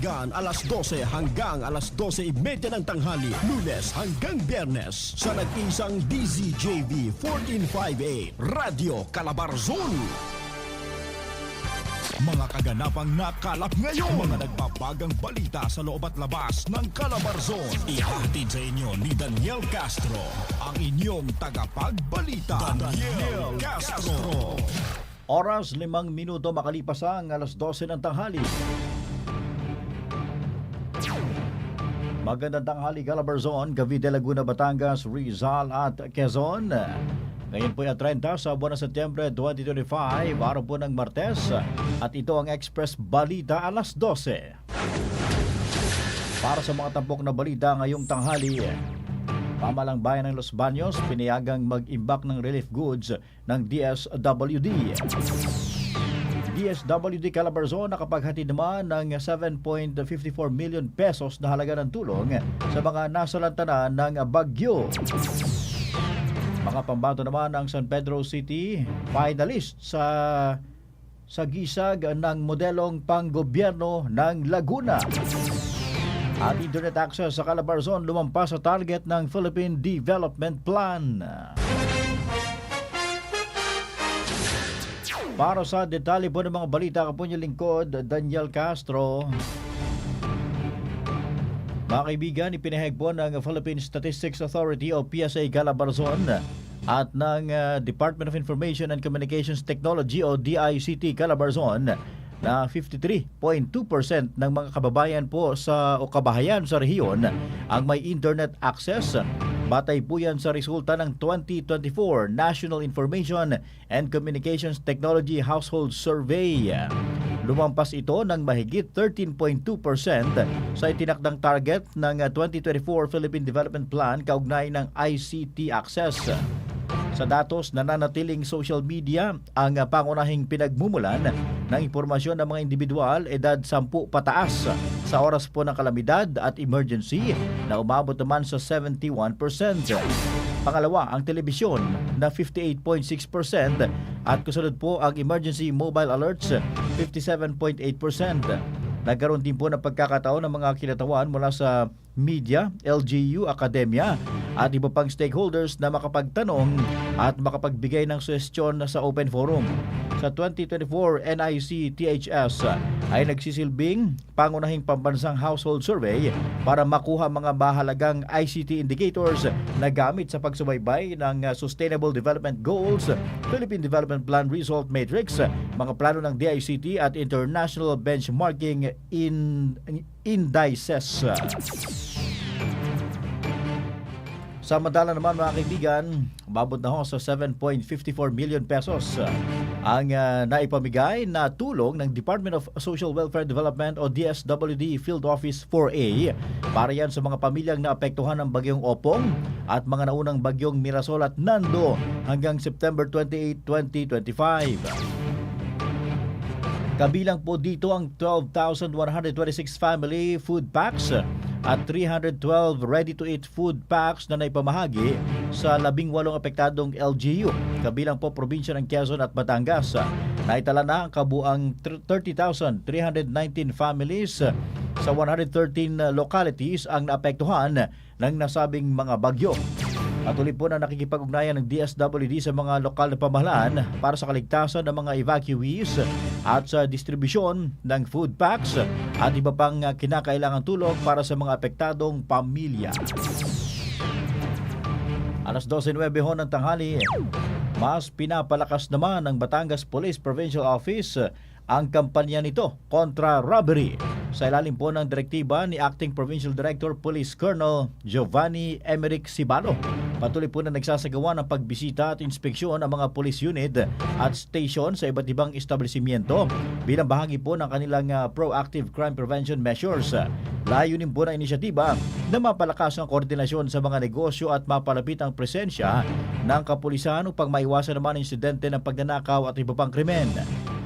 mapapakinggan alas 12 hanggang alas 12.30 ng tanghali, lunes hanggang biyernes sa nag-isang DZJV 1458 Radio Calabarzon. Mga kaganapang nakalap ngayon. Mga nagpapagang balita sa loob at labas ng Calabarzon. Ihatid sa inyo ni Daniel Castro, ang inyong tagapagbalita. Daniel Castro. Oras limang minuto makalipas ang alas 12 ng tanghali. Magandang tanghali Calabarzon, Cavite, Laguna, Batangas, Rizal at Quezon. Ngayon po ay 30 sa buwan ng Setyembre 2025, araw po ng Martes. At ito ang Express Balita alas 12. Para sa mga tampok na balita ngayong tanghali, Pamalang bayan ng Los Baños pinayagang mag-imbak ng relief goods ng DSWD. DSWD Calabarzon nakapaghatid naman ng 7.54 million pesos na halaga ng tulong sa mga nasalantanan ng bagyo. Mga pambato naman ang San Pedro City finalist sa sa gisag ng modelong panggobyerno ng Laguna. At internet access sa Calabarzon lumampas sa target ng Philippine Development Plan. Para sa detalye po ng mga balita, ka po niyo lingkod, Daniel Castro. Mga kaibigan, ipinahag po ng Philippine Statistics Authority o PSA Calabarzon at ng uh, Department of Information and Communications Technology o DICT Calabarzon na 53.2% ng mga kababayan po sa o kabahayan sa rehiyon ang may internet access. Batay po yan sa resulta ng 2024 National Information and Communications Technology Household Survey. Lumampas ito ng mahigit 13.2% sa itinakdang target ng 2024 Philippine Development Plan kaugnay ng ICT access. Sa datos, nananatiling social media ang pangunahing pinagmumulan ng impormasyon ng mga individual edad 10 pataas sa oras po ng kalamidad at emergency na umabot naman sa 71%. Pangalawa, ang telebisyon na 58.6% at kasunod po ang emergency mobile alerts 57.8%. Nagkaroon din po ng pagkakataon ng mga kinatawan mula sa media, LGU, akademya at iba pang stakeholders na makapagtanong at makapagbigay ng suwestyon sa open forum. Sa 2024 NIC THS ay nagsisilbing pangunahing pambansang household survey para makuha mga mahalagang ICT indicators na gamit sa pagsubaybay ng Sustainable Development Goals, Philippine Development Plan Result Matrix, mga plano ng DICT at international benchmarking in indices. Samantala naman mga kaibigan, umabot na ho sa 7.54 million pesos ang uh, naipamigay na tulong ng Department of Social Welfare Development o DSWD Field Office 4A para yan sa mga pamilyang naapektuhan ng bagyong Opong at mga naunang bagyong Mirasol at Nando hanggang September 28, 2025. Kabilang po dito ang 12,126 family food packs at 312 ready-to-eat food packs na naipamahagi sa 18 apektadong LGU. Kabilang po probinsya ng Quezon at Batangas. Naitala na ang kabuang 30,319 families sa 113 localities ang naapektuhan ng nasabing mga bagyo. Patuloy po na nakikipag-ugnayan ng DSWD sa mga lokal na pamahalaan para sa kaligtasan ng mga evacuees at sa distribusyon ng food packs at iba pang kinakailangan tulong para sa mga apektadong pamilya. Alas 12.09 ho ng tanghali, mas pinapalakas naman ng Batangas Police Provincial Office ang kampanya nito kontra robbery sa ilalim po ng direktiba ni Acting Provincial Director Police Colonel Giovanni Emerick Sibalo. Patuloy po na nagsasagawa ng pagbisita at inspeksyon ang mga police unit at station sa iba't ibang establishmento bilang bahagi po ng kanilang uh, proactive crime prevention measures. Layunin po ng inisyatiba na mapalakas ang koordinasyon sa mga negosyo at mapalapit ang presensya ng kapulisan upang maiwasan naman insidente ng pagnanakaw at iba pang krimen.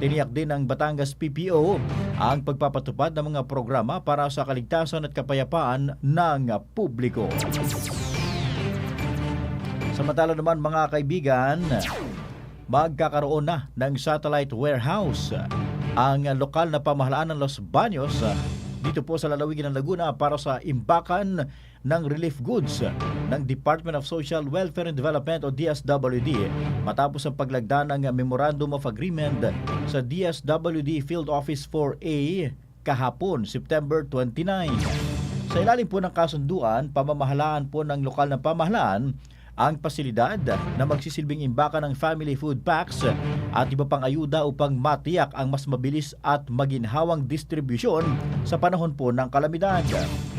Tiniyak din ng Batangas PPO ang pagpapatupad ng mga programa para sa kaligtasan at kapayapaan ng publiko. Samantala naman mga kaibigan, magkakaroon na ng satellite warehouse ang lokal na pamahalaan ng Los Baños dito po sa lalawigan ng Laguna para sa imbakan ng relief goods ng Department of Social Welfare and Development o DSWD matapos ang paglagda ng Memorandum of Agreement sa DSWD Field Office 4A kahapon, September 29. Sa ilalim po ng kasunduan, pamamahalaan po ng lokal na pamahalaan ang pasilidad na magsisilbing imbaka ng family food packs at iba pang ayuda upang matiyak ang mas mabilis at maginhawang distribusyon sa panahon po ng kalamidad.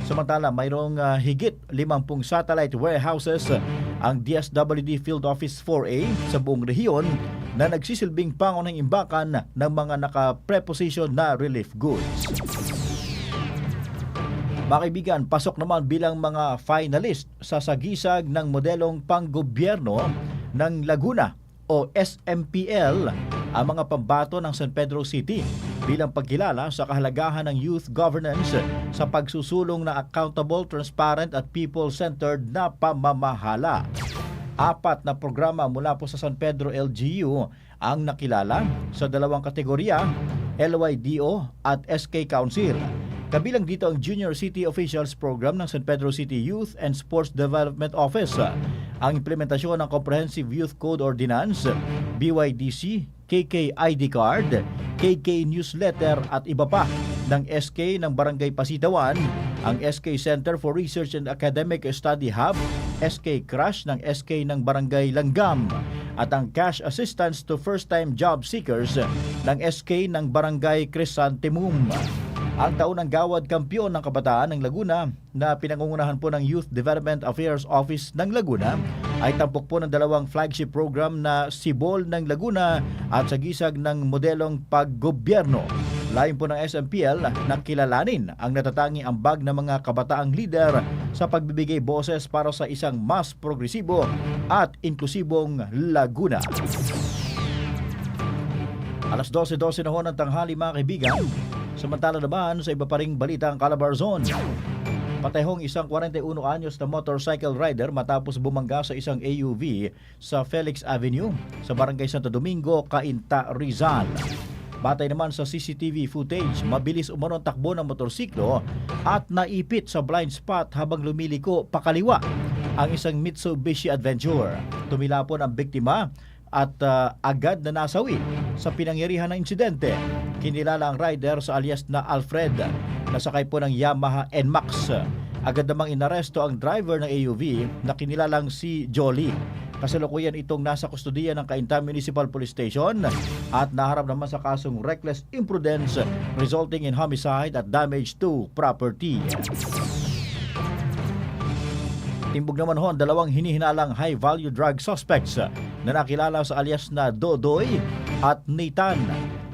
Samantala, mayroong ah, higit 50 satellite warehouses ang DSWD Field Office 4A sa buong rehiyon na nagsisilbing pangunang imbakan ng mga naka-preposition na relief goods. Mga pasok naman bilang mga finalist sa sagisag ng modelong panggobyerno ng Laguna o SMPL ang mga pambato ng San Pedro City bilang pagkilala sa kahalagahan ng youth governance sa pagsusulong na accountable, transparent at people-centered na pamamahala. Apat na programa mula po sa San Pedro LGU ang nakilala sa dalawang kategorya, LYDO at SK Council. Kabilang dito ang Junior City Officials Program ng San Pedro City Youth and Sports Development Office, ang implementasyon ng Comprehensive Youth Code Ordinance, BYDC, KK ID Card, KK Newsletter at iba pa ng SK ng Barangay Pasitawan, ang SK Center for Research and Academic Study Hub, SK Crush ng SK ng Barangay Langgam, at ang Cash Assistance to First-Time Job Seekers ng SK ng Barangay Crisantemum. Ang taunang gawad kampiyon ng kabataan ng Laguna na pinangungunahan po ng Youth Development Affairs Office ng Laguna ay tampok po ng dalawang flagship program na Sibol ng Laguna at sagisag ng modelong paggobyerno. Layon po ng SMPL na kilalanin ang natatanging ambag ng mga kabataang leader sa pagbibigay boses para sa isang mas progresibo at inklusibong Laguna. Alas 12.12 na ho ng tanghali mga kaibigan. Samantala naman sa iba pa ring balita ang Calabar Zone. Patayhong isang 41 anyos na motorcycle rider matapos bumangga sa isang AUV sa Felix Avenue sa Barangay Santo Domingo, Cainta, Rizal. Batay naman sa CCTV footage, mabilis umano ang takbo ng motorsiklo at naipit sa blind spot habang lumiliko pakaliwa ang isang Mitsubishi Adventure. Tumilapon ang biktima at ah, agad na nasawi sa pinangyarihan ng insidente. Kinilala ang rider sa alias na Alfred na sakay po ng Yamaha NMAX. Agad namang inaresto ang driver ng AUV na kinilalang si Jolly. Kasalukuyan itong nasa kustodiya ng Cainta Municipal Police Station at naharap naman sa kasong reckless imprudence resulting in homicide at damage to property. Timbog naman ho ang dalawang hinihinalang high-value drug suspects na nakilala sa alias na Dodoy at Nathan.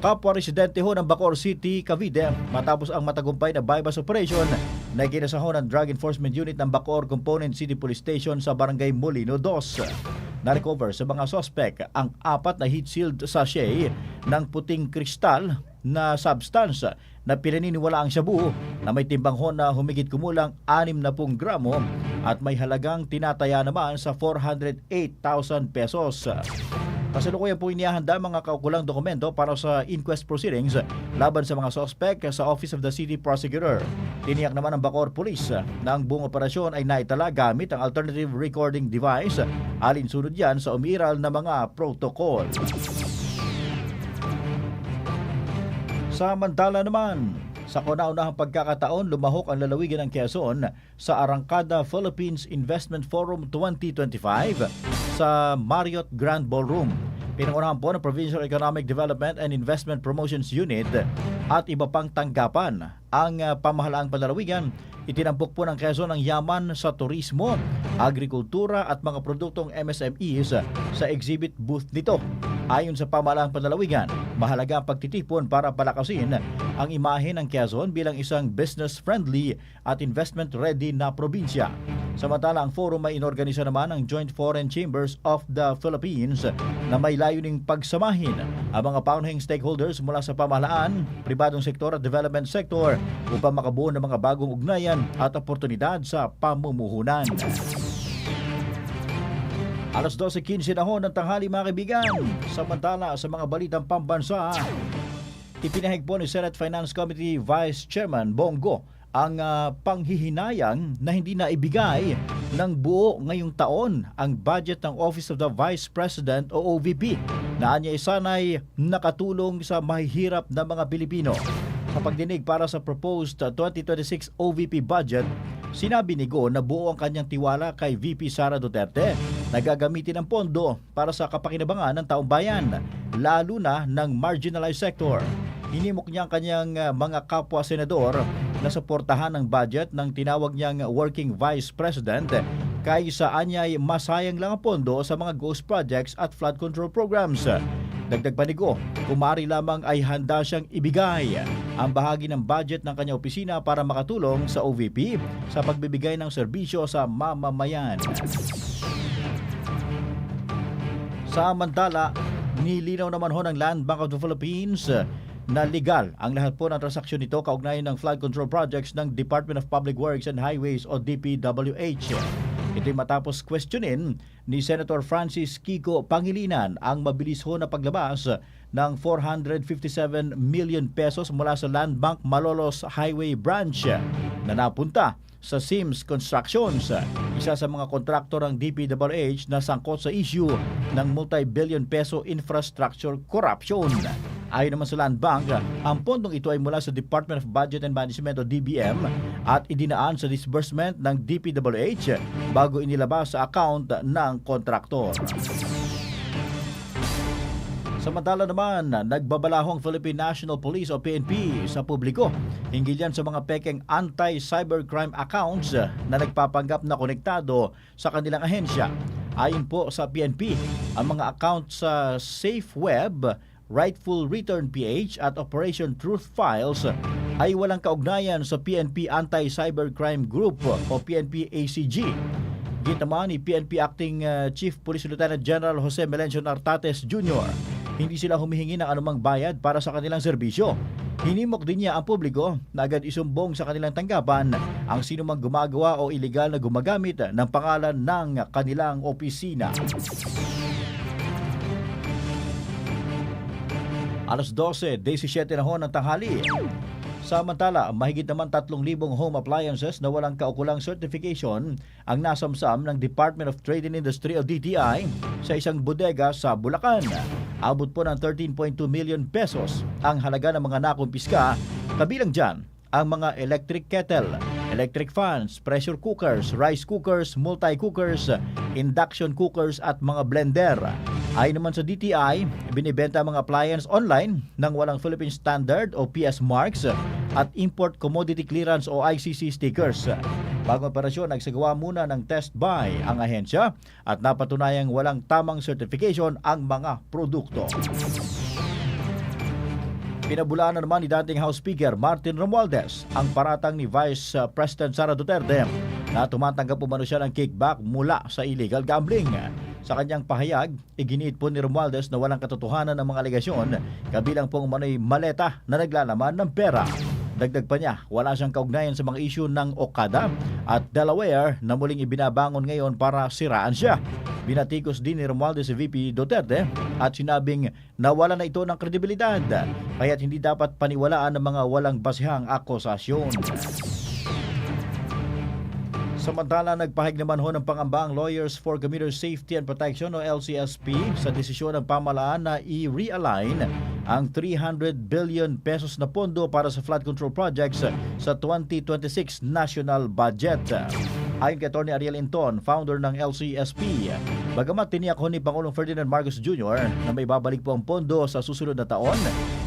Kapwa residente ho ng Bacoor City, Cavite matapos ang matagumpay na bypass operation na ginasaho ng Drug Enforcement Unit ng Bacoor Component City Police Station sa Barangay Molino 2. Na-recover sa mga suspect ang apat na heat-sealed sachet ng puting kristal na substance na pinaniniwala ang shabu na may timbang ho na humigit kumulang 60 gramo at may halagang tinataya naman sa 408,000 pesos. Kasalukuyan po inihahanda mga kaukulang dokumento para sa inquest proceedings laban sa mga sospek sa Office of the City Prosecutor. Tiniyak naman ng Bacoor Police na ang buong operasyon ay naitala gamit ang alternative recording device alinsunod yan sa umiral na mga protocol. Samantala naman, sa kauna-unahang pagkakataon, lumahok ang lalawigan ng Quezon sa Arangkada Philippines Investment Forum 2025 sa Marriott Grand Ballroom. Pinangunahan po ng Provincial Economic Development and Investment Promotions Unit at iba pang tanggapan. Ang uh, pamahalaang panlalawigan, itinampok po ng Quezon ang yaman sa turismo, agrikultura at mga produktong MSMEs sa exhibit booth nito. Ayon sa pamahalaang panlalawigan, mahalaga ang pagtitipon para palakasin ang imahe ng Quezon bilang isang business-friendly at investment-ready na probinsya. Samantala, ang forum ay inorganisa naman ng Joint Foreign Chambers of the Philippines na may layuning pagsamahin ang mga paunahing stakeholders mula sa pamahalaan, pribadong sektor at development sector upang makabuo ng mga bagong ugnayan at oportunidad sa pamumuhunan. Alas 12.15 na ho ng tanghali mga kaibigan. Samantala sa mga balitang pambansa, Ipinahig po ni Senate Finance Committee Vice Chairman Bongo ang ah, panghihinayang na hindi na ibigay ng buo ngayong taon ang budget ng Office of the Vice President o OVP na anya isanay nakatulong sa mahihirap na mga Pilipino. Sa pagdinig para sa proposed ah, 2026 OVP budget, sinabi ni Go na buo ang kanyang tiwala kay VP Sara Duterte na gagamitin ang pondo para sa kapakinabangan ng taong bayan, lalo na ng marginalized sector. Hinimok niya ang kanyang uh, mga kapwa senador na suportahan ang budget ng tinawag niyang working vice president kaysa anyay masayang lang ang pondo sa mga ghost projects at flood control programs. Dagdag pa ni Go, kumari lamang ay handa siyang ibigay ang bahagi ng budget ng kanyang opisina para makatulong sa OVP sa pagbibigay ng serbisyo sa mamamayan. Samantala, nilinaw naman ho ng Land Bank of the Philippines eh, na legal ang lahat po ng transaksyon nito kaugnayan ng flood control projects ng Department of Public Works and Highways o DPWH. Ito'y matapos questionin ni Senator Francis Kiko Pangilinan ang mabilis ho na paglabas ng 457 million pesos mula sa Land Bank Malolos Highway Branch na napunta sa Sims Constructions, isa sa mga kontraktor ng DPWH na sangkot sa issue ng multi-billion peso infrastructure corruption. Ayon naman sa Land Bank, ang pondong ito ay mula sa Department of Budget and Management o DBM at idinaan sa disbursement ng DPWH bago inilabas sa account ng kontraktor. Samantala naman, nagbabalahong Philippine National Police o PNP sa publiko hinggil yan sa mga pekeng anti-cybercrime accounts na nagpapanggap na konektado sa kanilang ahensya. Ayon po sa PNP, ang mga accounts sa SafeWeb, Rightful Return PH at Operation Truth Files ay walang kaugnayan sa PNP Anti-Cybercrime Group o PNP ACG. Gitama ni PNP Acting uh, Chief Police Lieutenant General Jose Melencio Nartates Jr. Hindi sila humihingi ng anumang bayad para sa kanilang serbisyo. Hinimok din niya ang publiko na agad isumbong sa kanilang tanggapan ang sino mang gumagawa o iligal na gumagamit ng pangalan ng kanilang opisina. Alas 12, 17 na ho ng tanghali. Samantala, mahigit naman 3,000 home appliances na walang kaukulang certification ang nasamsam ng Department of Trade and Industry o DTI sa isang bodega sa Bulacan. Abot po ng 13.2 million pesos ang halaga ng mga nakumpiska, kabilang dyan ang mga electric kettle, electric fans, pressure cookers, rice cookers, multi-cookers, induction cookers at mga blender. Ayon naman sa DTI, binibenta ang mga appliance online ng walang Philippine Standard o PS marks at Import Commodity Clearance o ICC stickers. Bago operasyon, nagsagawa muna ng test buy ang ahensya at napatunayang walang tamang certification ang mga produkto. Pinabulaan na naman ni dating House Speaker Martin Romualdez ang paratang ni Vice uh, President Sara Duterte na tumatanggap umano siya ng kickback mula sa illegal gambling. Sa kanyang pahayag, iginiit po ni Romualdez na walang katotohanan ng mga alegasyon kabilang pong umano'y maleta na naglalaman ng pera. Dagdag pa niya, wala siyang kaugnayan sa mga isyu ng Okada at Delaware na muling ibinabangon ngayon para siraan siya. Binatikos din ni Romualdez si VP Duterte at sinabing nawala na ito ng kredibilidad kaya't hindi dapat paniwalaan ng mga walang basihang akusasyon. Samantala, nagpahig naman ho ng pangamba ang Lawyers for Commuter Safety and Protection o LCSP sa desisyon ng pamalaan na i-realign ang 300 billion pesos na pondo para sa flood control projects sa 2026 national budget. Ayon kay Tony Ariel Inton, founder ng LCSP, bagamat tiniyak ho ni Pangulong Ferdinand Marcos Jr. na may babalik po ang pondo sa susunod na taon,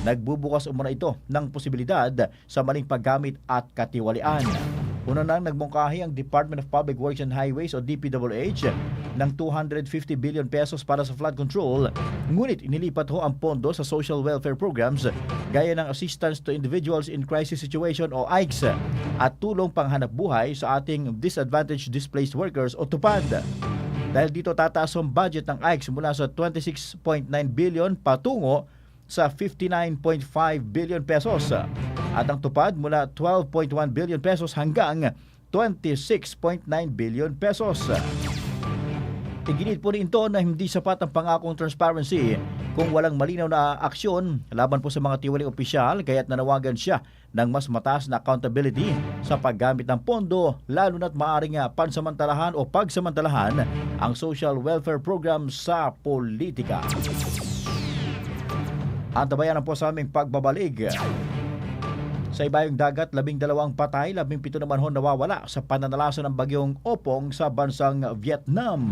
nagbubukas umano ito ng posibilidad sa maling paggamit at katiwalian. Una nang nagmungkahi ang Department of Public Works and Highways o DPWH ng 250 billion pesos para sa flood control, ngunit inilipat ho ang pondo sa social welfare programs gaya ng Assistance to Individuals in Crisis Situation o AICS at tulong panghanap buhay sa ating Disadvantaged Displaced Workers o TUPAD. Dahil dito tataas ang budget ng AICS mula sa 26.9 billion patungo sa 59.5 billion pesos at ang tupad mula 12.1 billion pesos hanggang 26.9 billion pesos. Iginit po ni Into na hindi sapat ang pangakong transparency kung walang malinaw na aksyon laban po sa mga tiwaling opisyal kaya't nanawagan siya ng mas mataas na accountability sa paggamit ng pondo lalo na't maaaring ah, pansamantalahan o pagsamantalahan ang social welfare program sa politika. Antabayan po sa aming pagbabalig. Sa ibayong dagat, labing dalawang patay, labing pito naman ho nawawala sa pananalasan ng bagyong Opong sa bansang Vietnam.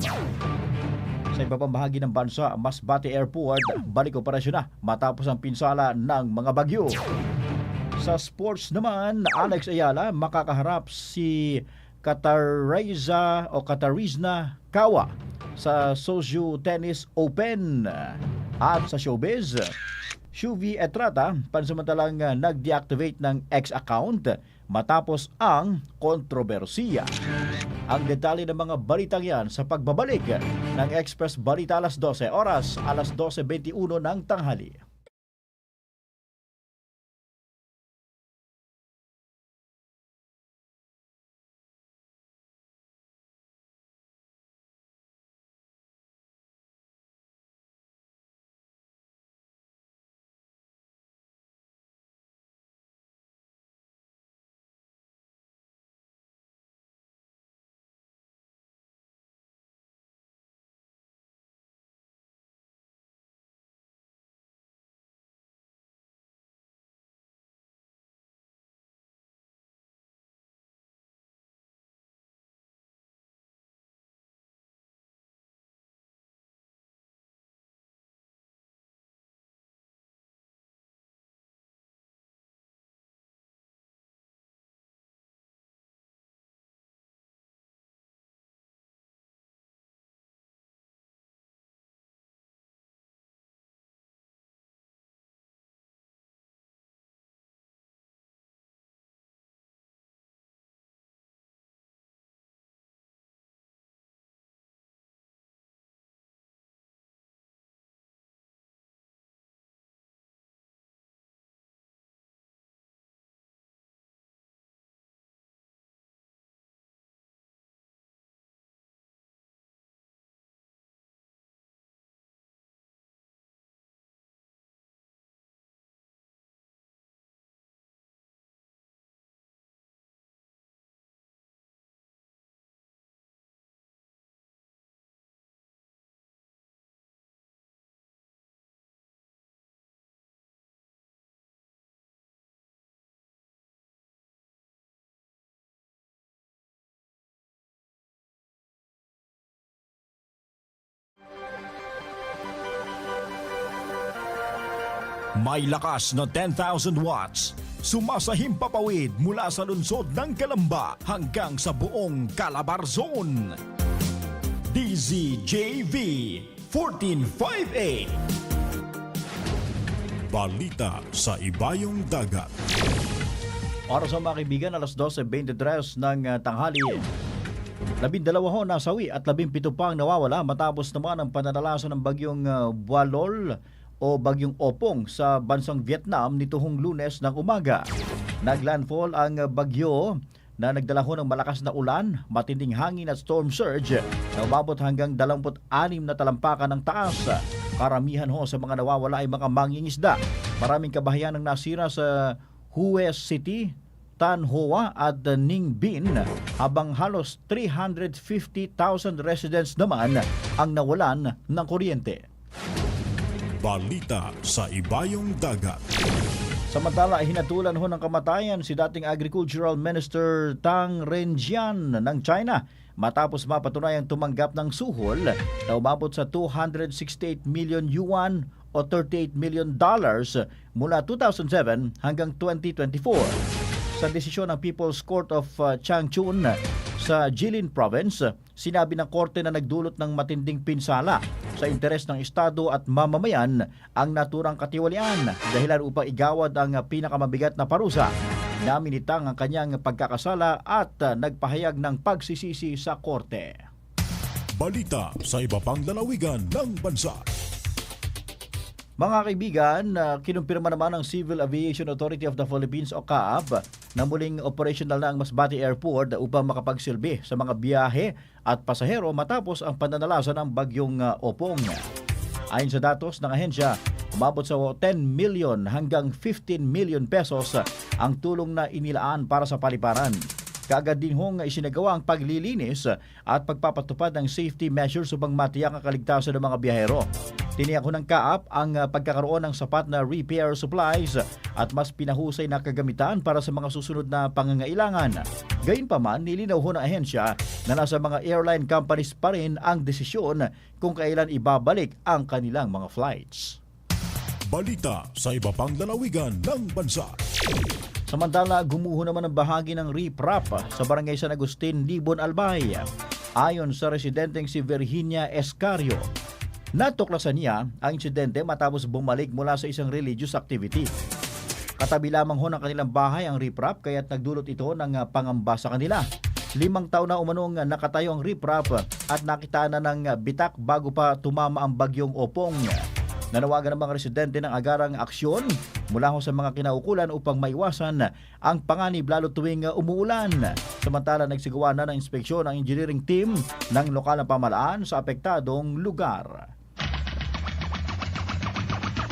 Sa iba pang bahagi ng bansa, Masbate Airport, balik operasyon na matapos ang pinsala ng mga bagyo. Sa sports naman, Alex Ayala makakaharap si Katariza o Katarizna Kawa sa Soju Tennis Open. At sa showbiz, Shuvi Etrata pansamantalang uh, nag-deactivate ng X account matapos ang kontrobersiya. Ang detalye ng mga balitang yan sa pagbabalik ng Express Balita alas 12 oras alas 12.21 ng tanghali. May lakas na 10,000 watts. Sumasahim papawid mula sa lungsod ng Kalamba hanggang sa buong Calabarzon. DZJV 1458 Balita sa Ibayong Dagat. Oras sa mga kaibigan, alas 12.23 ng uh, tanghali. Labindalawa ho nasawi at labimpito pang nawawala matapos naman ang pananalasan ng bagyong uh, Boalol o bagyong Opong sa bansang Vietnam nitong lunes ng umaga. Naglandfall ang bagyo na nagdala ng malakas na ulan, matinding hangin at storm surge na umabot hanggang 26 na talampakan ng taas. Karamihan ho sa mga nawawala ay mga mangingisda. Maraming kabahayan ang nasira sa Hue City, Tan Hoa at Ning Bin habang halos 350,000 residents naman ang nawalan ng kuryente. Balita sa Ibayong Dagat. Samantala, hinatulan ho ng kamatayan si dating Agricultural Minister Tang Renjian ng China matapos mapatunayang tumanggap ng suhol na umabot sa 268 million yuan o 38 million dollars mula 2007 hanggang 2024. Sa desisyon ng People's Court of uh, Changchun sa Jilin Province, sinabi ng korte na nagdulot ng matinding pinsala sa interes ng Estado at mamamayan ang naturang katiwalian dahilan upang igawad ang pinakamabigat na parusa. Naminitang ang kanyang pagkakasala at nagpahayag ng pagsisisi sa korte. Balita sa iba pang lalawigan ng bansa. Mga kaibigan, uh, kinumpirma naman ng Civil Aviation Authority of the Philippines o CAAP na muling operational na ang Masbate Airport upang makapagsilbi sa mga biyahe at pasahero matapos ang pananalasan ng bagyong uh, Opong. Ayon sa datos ng ahensya, umabot sa 10 million hanggang 15 million pesos ang tulong na inilaan para sa paliparan. Kaagad din hong isinagawa ang paglilinis at pagpapatupad ng safety measures upang matiyak ang kaligtasan ng mga biyahero. Tiniyak ho ng kaap ang uh, pagkakaroon ng sapat na repair supplies at mas pinahusay na kagamitan para sa mga susunod na pangangailangan. Gayunpaman, nilinaw ho ng ahensya na nasa mga airline companies pa rin ang desisyon kung kailan ibabalik ang kanilang mga flights. Balita sa iba pang lalawigan ng bansa. Samantala, gumuho naman ang bahagi ng riprap sa barangay San Agustin, Libon, Albay. Ayon sa residenteng si Virginia Escario, natuklasan niya ang insidente matapos bumalik mula sa isang religious activity. Katabi lamang ho ng kanilang bahay ang riprap kaya't nagdulot ito ng pangamba sa kanila. Limang taon na umanong nakatayo ang riprap at nakita na ng bitak bago pa tumama ang bagyong opong. Nanawagan ng mga residente ng agarang aksyon mula ho sa mga kinaukulan upang maiwasan ang panganib lalo tuwing uh, umuulan. Samantala nagsigawa na ng inspeksyon ang engineering team ng lokal na pamalaan sa apektadong lugar.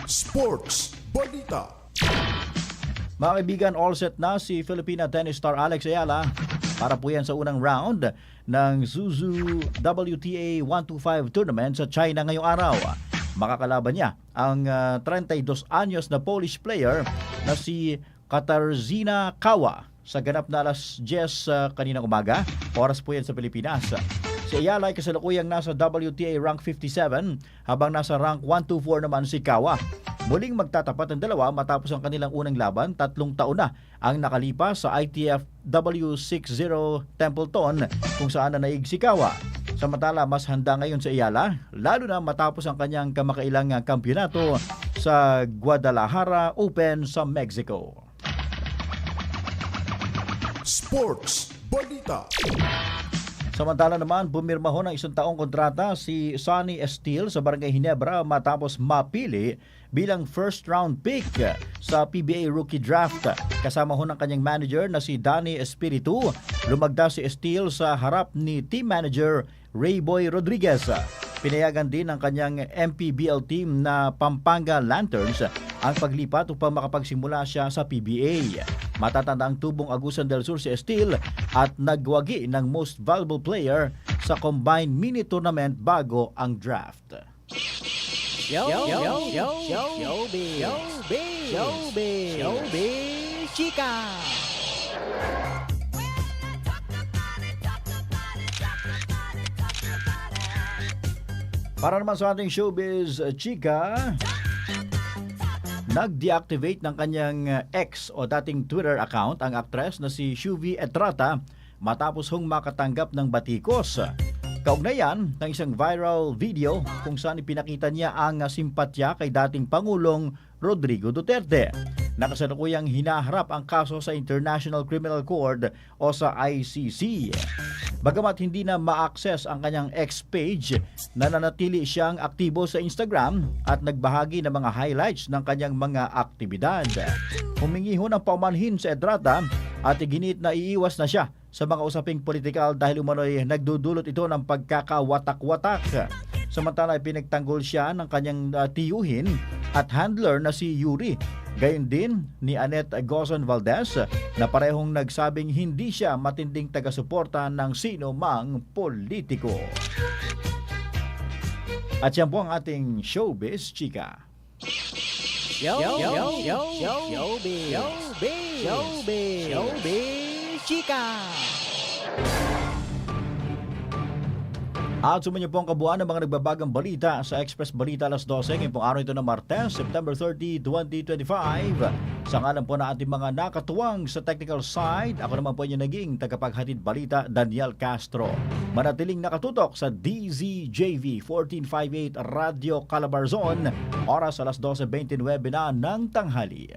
Sports Balita. Mga kaibigan, all set na si Filipina tennis star Alex Ayala para po yan sa unang round ng Zuzu WTA 125 tournament sa China ngayong araw. Makakalaban niya ang ah, 32 anyos na Polish player na si Katarzyna Kawa sa ganap na alas 10 sa kaninang umaga. Oras po yan sa Pilipinas. Si Ayala ay kasalukuyang nasa WTA rank 57 habang nasa rank 124 naman si Kawa. Muling magtatapat ang dalawa matapos ang kanilang unang laban, tatlong taon na ang nakalipas sa ITF W60 Templeton kung saan na naig si Kawa. Samantala, mas handa ngayon sa Ayala, lalo na matapos ang kanyang kamakailang kampyonato sa Guadalajara Open sa Mexico. Sports Balita. Samantala naman, bumirma ho ng isang taong kontrata si Sonny Estil sa Barangay Hinebra matapos mapili bilang first round pick sa PBA Rookie Draft. Kasama ho ng kanyang manager na si Danny Espiritu, lumagda si Estil sa harap ni team manager Rayboy Rodriguez. Pinayagan din ng kanyang MPBL team na Pampanga Lanterns ang paglipat upang makapagsimula siya sa PBA. Matatanda ang tubong Agusan del Sur si Estil at nagwagi ng most valuable player sa combined mini tournament bago ang draft. Yo, yo, yo, yo, yo, showbiz, showbiz, showbiz, showbiz, chika. Para naman sa ating showbiz uh, chika, nag-deactivate ng kanyang uh, ex o dating Twitter account ang aktres na si Shuvi Etrata matapos hong makatanggap ng batikos. Kaugnayan ng isang viral video kung saan ipinakita niya ang simpatya kay dating Pangulong Rodrigo Duterte. Nakasalukuyang hinaharap ang kaso sa International Criminal Court o sa ICC. Bagamat hindi na ma-access ang kanyang ex page, nananatili siyang aktibo sa Instagram at nagbahagi ng mga highlights ng kanyang mga aktibidad. Humingi ho ng paumanhin sa Edrata at iginit na iiwas na siya sa mga usaping politikal dahil umano'y nagdudulot ito ng pagkakawatak-watak. Samantala ay pinagtanggol siya ng kanyang uh, tiyuhin at handler na si Yuri. Gayon din ni Annette Gozon Valdez na parehong nagsabing hindi siya matinding taga-suporta ng sino mang politiko. At yan po ang ating showbiz, chika. Yo, yo, yo, yo, showbiz, showbiz, showbiz, showbiz, chika. At sumunyo po ang kabuuan ng mga nagbabagang balita sa Express Balita alas 12 ngayong pong araw ito ng Martes, September 30, 2025. Sa ngalan po na ating mga nakatuwang sa technical side, ako naman po yung naging tagapaghatid balita, Daniel Castro. Manatiling nakatutok sa DZJV 1458 Radio Calabarzon, oras alas 12.29 na ng tanghali.